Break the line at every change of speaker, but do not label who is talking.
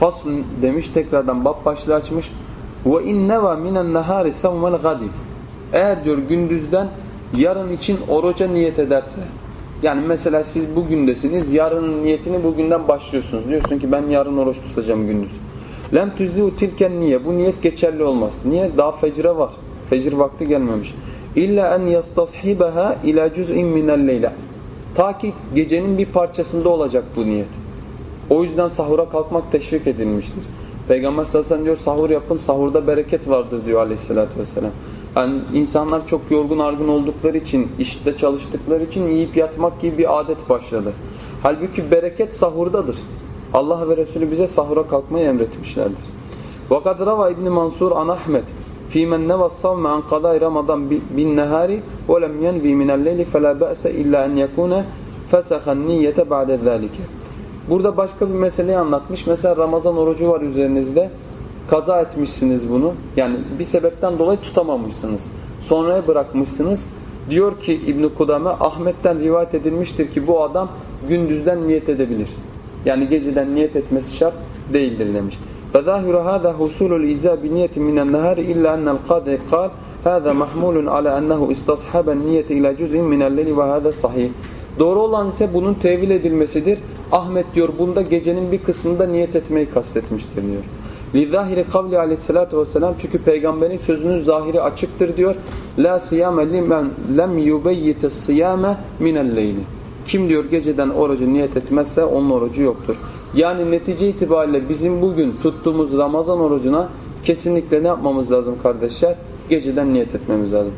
Fasl demiş tekrardan bab başlığı açmış. Ve inneva minen nahari savmel gadi. Eğer diyor gündüzden yarın için oruca niyet ederse. Yani mesela siz bugündesiniz, yarının niyetini bugünden başlıyorsunuz. Diyorsun ki ben yarın oruç tutacağım gündüz. Lem tüzziu tilken niye? Bu niyet geçerli olmaz. Niye? Daha fecre var. Fecir vakti gelmemiş. İlla en yastashibaha ila cüz'in minel leyla. Ta ki gecenin bir parçasında olacak bu niyet. O yüzden sahura kalkmak teşvik edilmiştir. Peygamber sallallahu aleyhi ve sellem diyor sahur yapın sahurda bereket vardır diyor aleyhissalatü vesselam. Yani insanlar çok yorgun argın oldukları için, işte çalıştıkları için yiyip yatmak gibi bir adet başladı. Halbuki bereket sahurdadır. Allah ve Resulü bize sahura kalkmayı emretmişlerdir. وَقَدْ رَوَى İbn Mansur an Ahmed فِي مَنْ نَوَى الصَّوْمَ عَنْ قَضَاءِ رَمَضَانْ بِالنَّهَارِ وَلَمْ يَنْوِي مِنَ اللَّيْلِ فَلَا بَأْسَ إِلَّا أَنْ يَكُونَ فَسَخَ النِّيَّةَ بَعْدَ ذَٰلِكَ Burada başka bir meseleyi anlatmış. Mesela Ramazan orucu var üzerinizde. Kaza etmişsiniz bunu. Yani bir sebepten dolayı tutamamışsınız. Sonraya bırakmışsınız. Diyor ki İbn Kudame Ahmet'ten rivayet edilmiştir ki bu adam gündüzden niyet edebilir. Yani geceden niyet etmesi şart değildir demiş. فَظَاهِرُ هَذَا حُسُولُ الْاِذَا بِنِيَةٍ مِنَ النَّهَارِ اِلَّا أَنَّ الْقَادِي قَالْ هَذَا مَحْمُولٌ عَلَى أَنَّهُ اِسْتَصْحَبَ النِّيَةِ اِلَى جُزْءٍ مِنَ اللَّيْلِ وَهَذَا sahih. Doğru olan ise bunun tevil edilmesidir. Ahmet diyor bunda gecenin bir kısmında niyet etmeyi kastetmiştir diyor. Lizahiri kavli aleyhissalatu vesselam çünkü peygamberin sözünün zahiri açıktır diyor. La siyame limen lem yubeyyite siyame minel leyli. Kim diyor geceden orucu niyet etmezse onun orucu yoktur. Yani netice itibariyle bizim bugün tuttuğumuz Ramazan orucuna kesinlikle ne yapmamız lazım kardeşler? Geceden niyet etmemiz lazım.